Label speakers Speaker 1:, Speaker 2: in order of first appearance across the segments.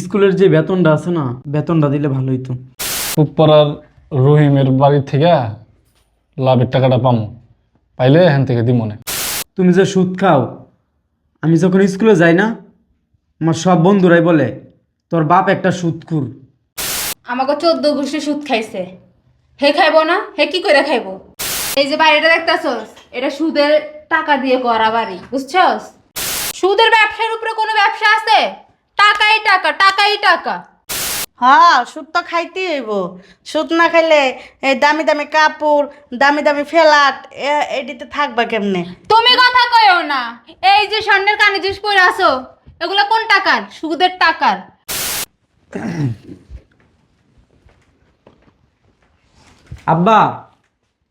Speaker 1: স্কুলের যে বেতনটা আছে না বেতনটা দিলে ভালো হইতো।
Speaker 2: উপপাড়ার রহিমের বাড়ি থেকে লাভের টাকাটা পামো। পাইলে এখান থেকে দিমনে
Speaker 1: তুমি যে সুদ খাও আমি যখন স্কুলে যাই না আমার সব বন্ধুরাই বলে তোর বাপ একটা সুদকুর
Speaker 3: আমাকে চোদ্দ গোষ্ঠী সুদ খাইছে। হে খাইবো না হে কি করে খাইবো? এই যে বাড়িটা দেখতেছস এটা সুদের টাকা দিয়ে করা বাড়ি বুঝছস? সুদের ব্যবসার উপরে কোনো ব্যবসা আছে? টাকাই টাকা টাকাই টাকা।
Speaker 4: হ্যাঁ সুদ তো খাইতেই হইব। সুদ না খাইলে এই দামি দামি কাপড় দামি দামি ফেলাট এ- এডিতে থাকবা কেমনে?
Speaker 3: তুমি কথা কয়ও না। এই যে স্বর্ণের কানে জিনিস পরে আসো এগুলো কোন টাকার? সুদের টাকার।
Speaker 1: আব্বা।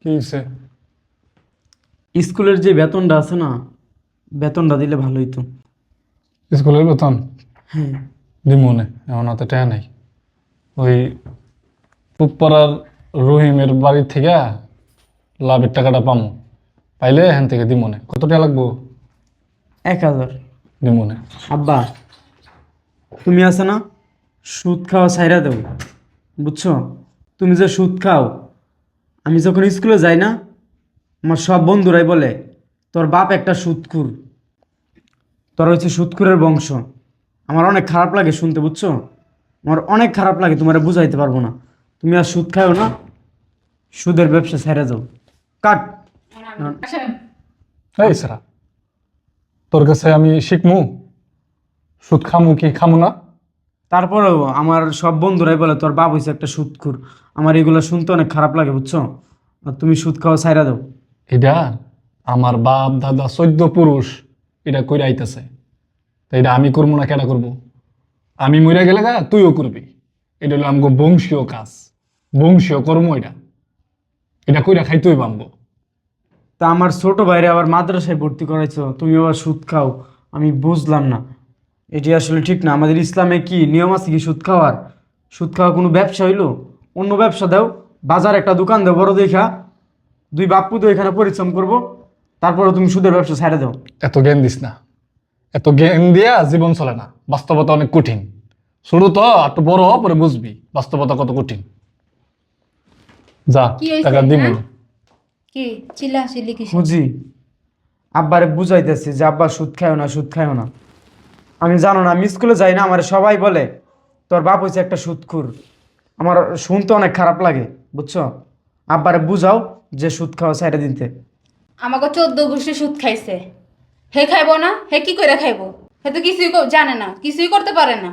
Speaker 2: কি হয়েছে
Speaker 1: স্কুলের যে বেতনটা আছে না বেতনটা দিলে ভালো হইতো।
Speaker 2: স্কুলের বেতন? দিমনে এমন হাতে টাকা নাই। ওই উপপাড়ার রহিমের বাড়ি থেকে লাভের টাকাটা পামো। পাইলে এখান থেকে দিমনে। কত টাকা লাগবো?
Speaker 1: এক হাজার।
Speaker 2: দিমনে
Speaker 1: আব্বা তুমি আছে না? সুদ খাওয়া ছাইরা দেব বুঝছ? তুমি যে সুদ খাও আমি যখন স্কুলে যাই না আমার সব বন্ধুরাই বলে তোর বাপ একটা সুদকুর তোর হচ্ছে সুদকুরের বংশ। আমার অনেক খারাপ লাগে শুনতে বুঝছ? আমার অনেক খারাপ লাগে তোমার বুঝাইতে পারব না। তুমি আর সুদ খাও না সুদের ব্যবসা ছাইরা যাও কাট।
Speaker 2: এই সারা তোর কাছে আমি শিখমু? সুদ খামু কি খামু না?
Speaker 1: তারপরেও আমার সব বন্ধুরাই বলে তোর বাপ হয়েছে একটা সুদখুর। আমার এগুলো শুনতে অনেক খারাপ লাগে বুঝছ? আর তুমি সুদ খাওয়া ছাইরা দাও।
Speaker 2: এটা আমার বাপ দাদা চোদ্দ পুরুষ এটা কইরা আইতেছে। তো এটা আমি করব না কেটা করব? আমি মরে গেলে গা তুইও করবি। এটা হলো আমগো বংশীয় কাজ। বংশীয় কর্ম এটা। এটা কইরা খাই তুই পামগো
Speaker 1: তা আমার ছোট ভাইরে আবার মাদ্রাসায় ভর্তি করাইছো তুমি আবার সুদ খাও। আমি বুঝলাম না। এটি আসলে ঠিক না। আমাদের ইসলামে কি নিয়ম আছে কি সুদ খাওয়ার? সুদ খাওয়া কোনো ব্যবসা হইল? অন্য ব্যবসা দাও। বাজার একটা দোকান দাও বড় দেখা। দুই বাপ্পু তো এখানে পরিশ্রম করব। তারপরে তুমি সুদের ব্যবসা ছাড়ে দাও।
Speaker 2: এত জ্ঞান দিস না। এত জ্ঞান দিয়া জীবন চলে না। বাস্তবতা অনেক কঠিন। শুরু তো একটু বড় হ, পরে বুঝবি বাস্তবতা কত কঠিন। যা
Speaker 3: কি
Speaker 2: টাকা দিবি।
Speaker 3: হ্যাঁ? কি? চিল্লা চিল্লি কি
Speaker 1: বুঝি। আব্বারে বুঝাইতেছি যে আব্বা সুদ খায়ও না সুদ খায়ও না। আমি জানো না আমি স্কুলে যাই না আমার সবাই বলে তোর বাপ হয়েছে একটা সুদখুর। আমার শুনতে অনেক খারাপ লাগে বুঝছ? আব্বারে বুঝাও যে সুদ খাওয়া সাইডে দিতে
Speaker 3: আমাকে চোদ্দ গোষ্ঠী সুদ খাইছে। হে খাইবো না? হে কি করে খাইবো? হে তো কিছুই জানে না কিছুই করতে পারে না।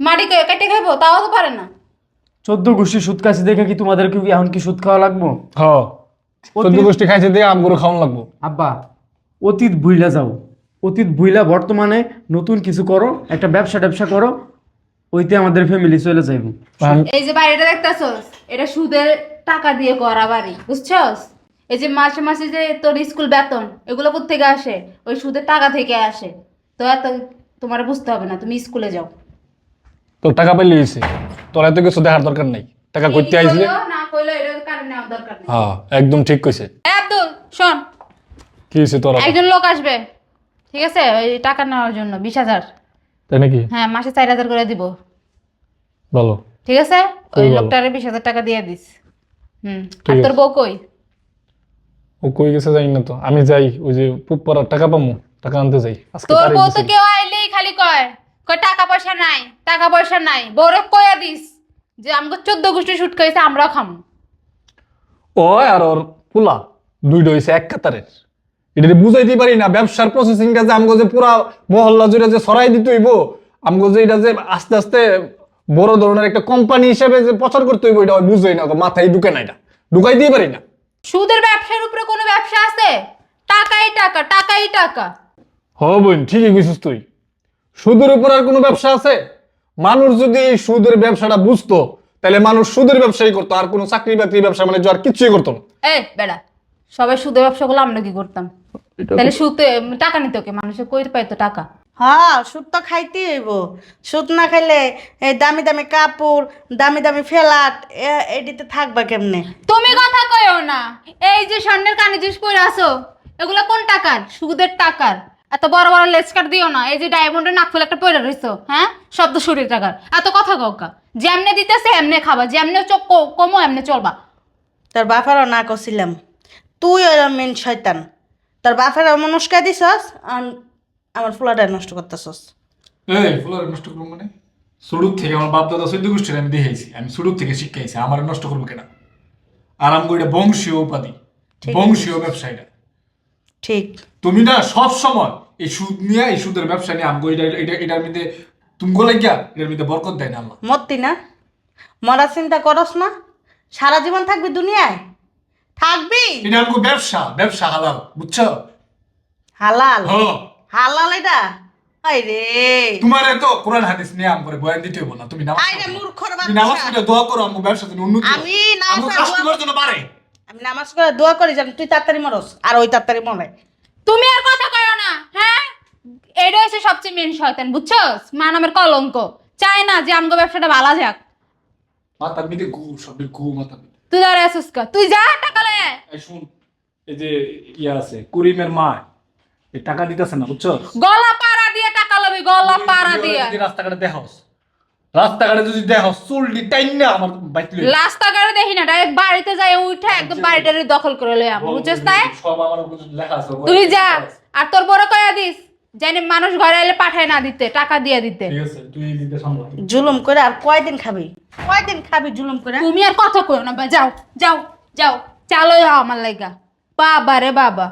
Speaker 3: মাটি কেটে খাইবো তাও তো পারে না।
Speaker 1: চোদ্দ গোষ্ঠী সুদ খাইছে দেখে কি তোমাদের কি এখন কি সুদ খাওয়া লাগবো?
Speaker 2: হ। চোদ্দ গোষ্ঠী খাইছে দিয়ে আমগুলো খাওয়ান লাগবো।
Speaker 1: আব্বা অতীত ভুইলা যাও। অতীত ভুইলা বর্তমানে নতুন কিছু করো একটা ব্যবসা ট্যাবসা করো ওইতে আমাদের ফ্যামিলি চলে যাইব।
Speaker 3: এই যে বাড়িটা দেখতেছস এটা সুদের টাকা দিয়ে করা বাড়ি বুঝছস? এই যে মাসে মাসে যে তোর স্কুল বেতন এগুলো থেকে আসে? ওই সুদের টাকা থেকে আসে। তো এত তোমার বুঝতে হবে না তুমি স্কুলে যাও।
Speaker 2: তোর টাকা পাইলে হয়েছে। তোর এত কিছু দেখার দরকার নাই। টাকা করতে আইসলে
Speaker 3: না কইলো এটা কারণে নেওয়ার দরকার নেই।
Speaker 2: হ্যাঁ একদম ঠিক কইছে।
Speaker 3: এই আব্দুল শোন।
Speaker 2: কি হয়েছে তোর
Speaker 3: একজন লোক আসবে ঠিক আছে? ওই টাকা নেওয়ার জন্য বিশ হাজার।
Speaker 2: তাই নাকি?
Speaker 3: হ্যাঁ মাসে চার হাজার করে দিব।
Speaker 2: ভালো।
Speaker 3: ঠিক আছে? ওই লোকটারে বিশ হাজার টাকা দিয়ে দিস। হুম। আর তোর। বউ কই?
Speaker 2: ও কই গেছে জানি না তো। আমি যাই ওই যে পুপ পড়ার টাকা পামু টাকা আনতে যাই। আজকে
Speaker 3: তোর বউ তো কেউ আইলেই খালি কয় কয় টাকা পয়সা নাই টাকা পয়সা নাই বউরে কয়া দিস যে আমাকে চোদ্দ গোষ্ঠী শুট করেছে আমরাও খামু।
Speaker 2: ও আর ওর পোলা দুইটা হইছে এক কাতারের। এটা বুঝাইতে পারি না ব্যবসার প্রসেসিং যে আমগো যে পুরা মহল্লা জুড়ে যে ছড়াই দিতে হইব আমগো যে এটা যে আস্তে আস্তে বড় ধরনের একটা কোম্পানি হিসেবে যে প্রচার করতে হইব এটা বুঝই না মাথায় ঢুকে না এটা। ঢুকাই দিয়ে পারি না।
Speaker 3: সুদের ব্যবসার উপরে কোনো ব্যবসা আছে? টাকাই টাকা টাকাই টাকা।
Speaker 2: হ বোন ঠিকই কইছিস তুই। সুদের উপর আর কোনো ব্যবসা আছে? মানুষ যদি এই সুদের ব্যবসাটা বুঝতো তাহলে মানুষ সুদের ব্যবসাই করতো আর কোনো চাকরি বাকরি ব্যবসা মানে আর কিছুই করতো না।
Speaker 3: এই বেড়া সবাই সুদের ব্যবসা করলে আমরা কি করতাম? তাহলে সুদে টাকা নিতে ওকে মানুষের কই পাইতো টাকা।
Speaker 4: হ্যাঁ সুদ তো খাইতেই হইব। সুদ না খাইলে এই দামি দামি কাপড় দামি দামি ফেলাট এ- এডিতে থাকবা কেমনে?
Speaker 3: তুমি কথা কয়ও না। এই যে স্বর্ণের কানে জিনিস পরে আসো এগুলো কোন টাকার? সুদের টাকার। এত বড় বড় লেচকার দিও না। এই যে ডায়মন্ডের নাক ফুল একটা পয়লা রইছো হ্যাঁ? শব্দ শরীর টাকার। এত কথা কাউকা যেমনে দিতেছে এমনে খাবা। যেমনে চোখ ক- কমো এমনে চলবা।
Speaker 4: তার বাপারও না করছিলাম তুই ওই মেন শয়তান। তার বাপের মনস্কা দিছস আর আমার ফুলাটা নষ্ট করতেছস।
Speaker 2: এই ফুলার নষ্ট করব মানে? সুডুক থেকে আমার বাপ দাদা চৈদ্দ গোষ্ঠীর আমি দেখেছি আমি সুডুক থেকে শিক্ষাইছি আমার নষ্ট করব কেনা? আরাম করে বংশীয় উপাধি বংশীয় ব্যবসা এটা
Speaker 4: ঠিক।
Speaker 2: তুমি না সব সময় এই সুদ নিয়ে এই সুদের ব্যবসা নিয়ে আমগো এটা এটা এটার মধ্যে তুমি গোলাই গিয়া এটার মধ্যে বরকত দেয় না আল্লাহ।
Speaker 4: মরতি না। মরার চিন্তা করস না। সারা জীবন থাকবি দুনিয়ায়। থাকবি?
Speaker 2: এটা আমগো ব্যবসা ব্যবসা হালাল বুঝছ?
Speaker 4: হালাল।
Speaker 2: হ
Speaker 4: হালাল এটা? আই
Speaker 2: তোমার এত কোরআন হাদিস নিয়ে আম করে বয়ান দিতে হইব না তুমি নামাজ
Speaker 4: আই মূর্খর
Speaker 2: তুমি নামাজ পড়ে দোয়া করো আমগো ব্যবসা তুমি উন্নতি
Speaker 4: আমি নামাজ পড়ে
Speaker 2: জন্য পারে।
Speaker 4: আমি নামাজ করে দোয়া করি যেন তুই তাড়াতাড়ি মরস আর ওই তাড়াতাড়ি মরে।
Speaker 3: তুমি আর কথা কয়ো না হ্যাঁ? এটা হচ্ছে সবচেয়ে মেন শয়তান বুঝছস? মা নামের কলঙ্ক। চায় না যে আমগো ব্যবসাটা ভালো যাক।
Speaker 2: গু গু
Speaker 3: তুই ধরে আসুস কা তুই যা টাকা
Speaker 2: শুন এই যে ইয়া আছে করিমের মা। এই টাকা দিতেছে না বুঝছ?
Speaker 3: গলা পাড়া দিয়ে টাকা লবি গলা পাড়া দিয়ে।
Speaker 2: যদি রাস্তাঘাটে দেহস রাস্তাঘাটে যদি দেহস চুলটি টাইন না আমার বাইক লই
Speaker 3: রাস্তাঘাটে দেখি না ডাইরেক্ট বাড়িতে যাই উঠে একদম বাড়িটারে দখল করে লই আম বুঝছস তাই?
Speaker 2: সব আমার উপর লেখা আছে
Speaker 3: তুই যা আর তোর বড় কয়া দিস? জানি মানুষ ঘরে এলে পাঠায় না দিতে টাকা দিয়ে দিতে।
Speaker 2: ঠিক আছে তুই দিতে সম্ভব
Speaker 4: জুলুম করে আর কয়দিন খাবি? কয়দিন খাবি জুলুম করে?
Speaker 3: তুমি আর কথা কইও না বা যাও যাও যাও চালো যাও আমার লাইগা। বাবা রে বাবা।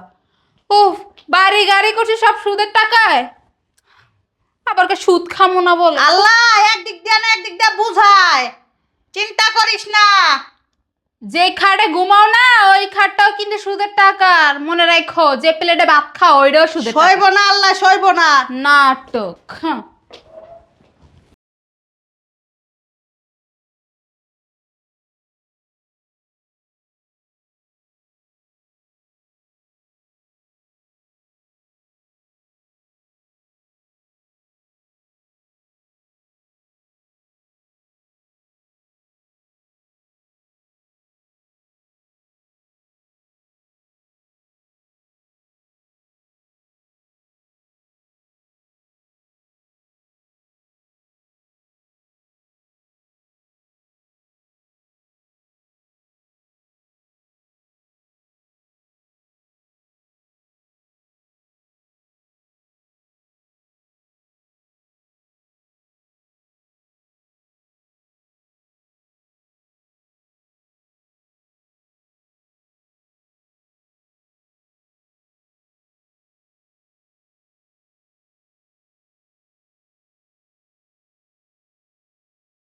Speaker 3: উফ বাড়ি গাড়ি করছি সব সুদের টাকায়। আবার কে সুদ খামো না বল।
Speaker 4: আল্লাহ একদিক দিয়ে না একদিক দিয়ে বুঝায়। চিন্তা করিস না।
Speaker 3: যে খাটে ঘুমাও না ওই খাটটাও কিন্তু সুদের টাকার। মনে রাখো যে প্লেটে ভাত খাও ওইটাও সুদের
Speaker 4: সইব না আল্লাহ সইব না।
Speaker 3: নাটক হ্যাঁ।